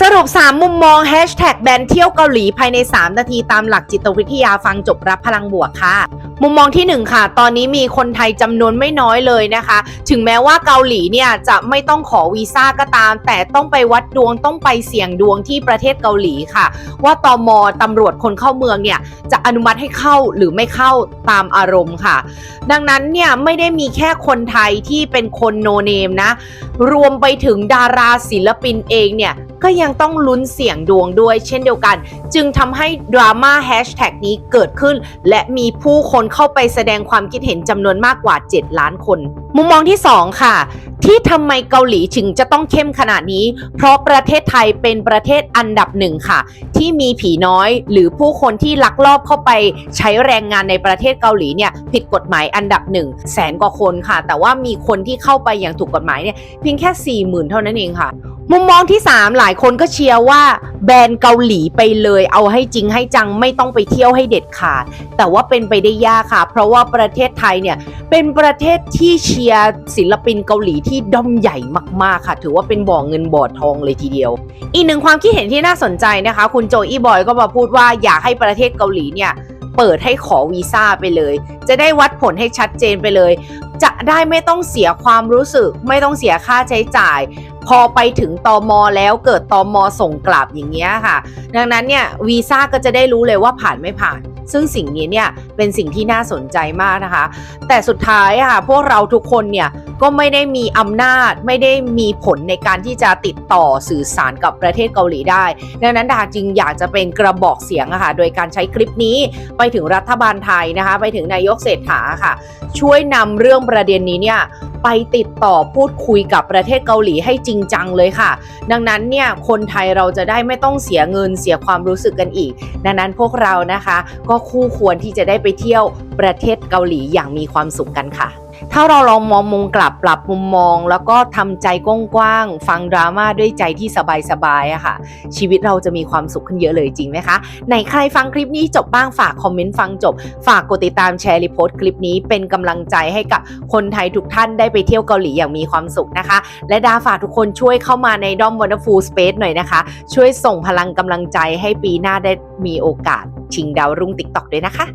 สรุป 3 มุมมองแฮชแท็กแบนเที่ยวเกาหลีภายใน 3 นาทีตามหลักจิตวิทยาฟังจบรับพลังบวกค่ะ มุมมองที่ 1 ค่ะ ตอนนี้มีคนไทยจำนวนไม่น้อยเลยนะคะ ถึงแม้ว่าเกาหลีเนี่ยจะไม่ต้องขอวีซ่าก็ตาม แต่ต้องไปวัดดวงต้องไปเสี่ยงดวงที่ประเทศเกาหลีค่ะ ว่าตอมตำรวจคนเข้าเมืองเนี่ยจะอนุมัติให้เข้าหรือไม่เข้าตามอารมณ์ค่ะ ดังนั้นเนี่ยไม่ได้มีแค่คนไทยที่เป็นคนโนเนมนะ รวมไปถึงดาราศิลปินเองเนี่ย ก็ยังต้องลุ้นเสี่ยงดวงด้วย เช่นเดียวกัน จึงทำให้ดราม่าแฮชแท็กนี้เกิดขึ้น และมีผู้คนเข้าไปแสดงความคิดเห็นจำนวนมากกว่า 7 ล้านคนมุมมองที่ 2 ค่ะ ที่ทำไมเกาหลีถึงจะต้องเข้มขนาดนี้ เพราะประเทศไทยเป็นประเทศอันดับหนึ่งค่ะ ที่มีผีน้อยหรือผู้คนที่ลักลอบเข้าไปใช้แรงงานในประเทศเกาหลีเนี่ยผิดกฎหมายอันดับหนึ่งแสนกว่าคนค่ะ แต่ว่ามีคนที่เข้าไปอย่างถูกกฎหมายเนี่ยเพียงแค่4 0,000เท่านั้นเองค่ะ มุมมองที่ 3 หลายคนก็เชียร์ว่าแบนเกาหลีไปเลยเอาให้จริงให้จังไม่ต้องไปเที่ยวให้เด็ดขาด แต่ว่าเป็นไปได้ยากค่ะ เพราะว่าประเทศไทยเนี่ย เป็นประเทศที่เชียร์ศิลปินเกาหลีที่ด้อมใหญ่มากๆค่ะ ถือว่าเป็นบ่อเงินบ่อทองเลยทีเดียว อีกหนึ่งความคิดเห็นที่น่าสนใจนะคะ คุณโจอี้บอยก็มาพูดว่าอยากให้ประเทศเกาหลีเนี่ยเปิดให้ขอวีซ่าไปเลย จะได้วัดผลให้ชัดเจนไปเลย จะได้ไม่ต้องเสียความรู้สึก ไม่ต้องเสียค่าใช้จ่าย พอไปถึงตอมอแล้วเกิดตอมอส่งกลับอย่างเงี้ยค่ะ ดังนั้นเนี่ยวีซ่าก็จะได้รู้เลยว่าผ่านไม่ผ่าน ซึ่งสิ่งนี้เนี่ยเป็นสิ่งที่น่าสนใจมากนะคะ แต่สุดท้ายค่ะพวกเราทุกคนเนี่ยก็ไม่ได้มีอำนาจไม่ได้มีผลในการที่จะติดต่อสื่อสารกับประเทศเกาหลีได้ ดังนั้นดาจึงอยากจะเป็นกระบอกเสียงะค่ะโดยการใช้คลิปนี้ไปถึงรัฐบาลไทยนะคะ ไปถึงนายกเศรษฐาค่ะ ช่วยนำเรื่องประเด็นนี้เนี่ย ไปติดต่อพูดคุยกับประเทศเกาหลีให้จริงจังเลยค่ะ ดังนั้นเนี่ยคนไทยเราจะได้ไม่ต้องเสียเงินเสียความรู้สึกกันอีก ดังนั้นพวกเรานะคะ ก็คู่ควรที่จะได้ไปเที่ยวประเทศเกาหลีอย่างมีความสุขกันค่ะ ถ้าเราลองมองมุมกลับปรับมุมมอง แล้วก็ทำใจกว้างๆฟังดราม่าด้วยใจที่สบายๆอะค่ะ ชีวิตเราจะมีความสุขขึ้นเยอะเลยจริงไหมคะไหนใครฟังคลิปนี้จบบ้างฝากคอมเมนต์ฟังจบ ฝากกดติดตามแชร์รีโพสต์คลิปนี้เป็นกำลังใจให้กับคนไทยทุกท่านได้ไปเที่ยวเกาหลีอย่างมีความสุขนะคะ และดาฝากทุกคนช่วยเข้ามาในด้อม Wonderful Space หน่อยนะคะ ช่วยส่งพลังกำลังใจให้ปีหน้าได้มีโอกาสชิงดาวรุ่งติ๊กต็อกด้วยนะคะ